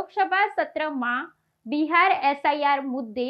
લોકસભા સત્રમાં બિહાર એસઆઈઆર મુદ્દે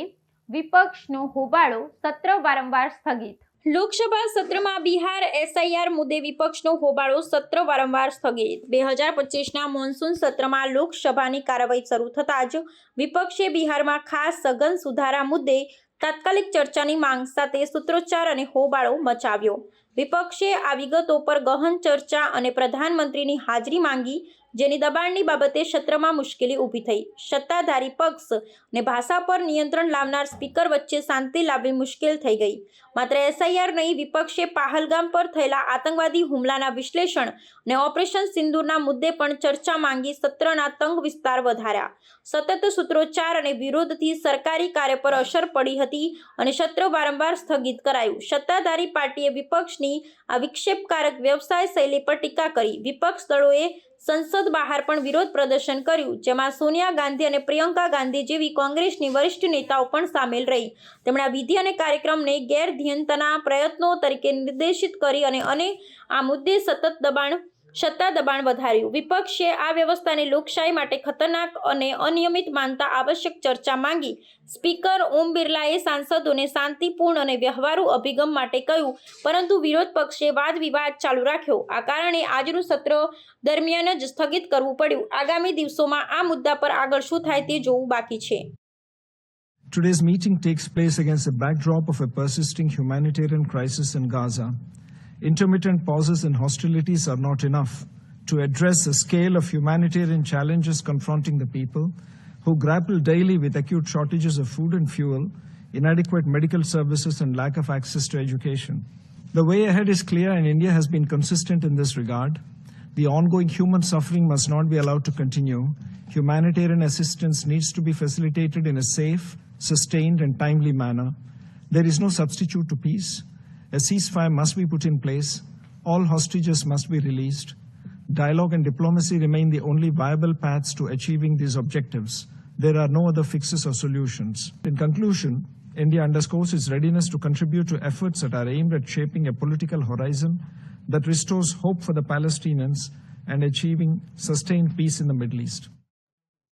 વિપક્ષનો હોબાળો સત્ર વારંવાર સ્થગિત. લોકસભા સત્રમાં બિહાર એસઆઈઆર મુદ્દે વિપક્ષનો હોબાળો સત્ર વારંવાર સ્થગિત. બે હજાર પચીસના મોન્સૂન સત્રમાં લોકસભાની કાર્યવાહી શરૂ થતાં જ વિપક્ષે બિહારમાં ખાસ સઘન સુધારા મુદ્દે તાત્કાલિક ચર્ચાની માંગ સાથે સૂત્રોચ્ચાર અને હોબાળો મચાવ્યો. વિપક્ષે આ વિગતો પર ગહન ચર્ચા અને પ્રધાનમંત્રીની હાજરી માંગી, જેની દબાણની બાબતે સત્રમાં મુશ્કેલી ઊભી થઈ. સત્તાધારી પક્ષ અને ભાષા પર નિયંત્રણ લાવનાર સ્પીકર વચ્ચે શાંતિ લાવવી મુશ્કેલ થઈ ગઈ. માત્ર એસઆઈઆર નહીં, વિપક્ષે પાહલગામ પર થયેલા આતંકવાદી હુમલાના વિશ્લેષણ અને ઓપરેશન સિંદૂરના મુદ્દે પણ ચર્ચા માંગી સત્રના તંગ વિસ્તાર વધાર્યા. સતત સૂત્રોચ્ચાર અને વિરોધથી સરકારી કાર્ય પર અસર પડી હતી અને સત્ર વારંવાર સ્થગિત કરાયું. સત્તાધારી પાર્ટીએ વિપક્ષની આ વિક્ષેપકારક વ્યવસાય શૈલી પર ટીકા કરી. વિપક્ષ દળોએ સંસદ બહાર પણ વિરોધ પ્રદર્શન કર્યું, જેમાં સોનિયા ગાંધી અને પ્રિયંકા ગાંધી જેવી કોંગ્રેસની વરિષ્ઠ નેતાઓ પણ સામેલ રહી. તેમણે આ વિધિ અને કાર્યક્રમને ગેરધ્યનતાના પ્રયત્નો તરીકે નિર્દેશિત કરી અને અને આ મુદ્દે સતત દબાણ સત્તા દબાણ વધાર્યું. વિપક્ષે આ વ્યવસ્થાને લોકશાહી માટે ખતરનાક અને અનિયમિત માનતા આવશ્યક ચર્ચા માંગી. સ્પીકર ઓમ બિરલાએ સાંસદોને શાંતિપૂર્ણ અને વ્યવહારુ અભિગમ માટે કહ્યું, પરંતુ વિરોધ પક્ષે વાદ વિવાદ ચાલુ રાખ્યો. આ કારણે આજનું સત્ર દરમિયાન જ સ્થગિત કરવું પડ્યું. આગામી દિવસોમાં આ મુદ્દા પર આગળ શું થાય તે જોવું બાકી છે. Today's meeting takes place against the backdrop of a persisting humanitarian crisis in Gaza. Intermittent pauses and hostilities are not enough to address the scale of humanitarian challenges confronting the people who grapple daily with acute shortages of food and fuel, inadequate medical services, and lack of access to education. The way ahead is clear, and India has been consistent in this regard. The ongoing human suffering must not be allowed to continue. Humanitarian assistance needs to be facilitated in a safe, sustained, and timely manner. There is no substitute to peace. A ceasefire must be put in place. All hostages must be released. Dialogue and diplomacy remain the only viable paths to achieving these objectives. There are no other fixes or solutions. In conclusion, India underscores its readiness to contribute to efforts that are aimed at shaping a political horizon that restores hope for the Palestinians and achieving sustained peace in the Middle East.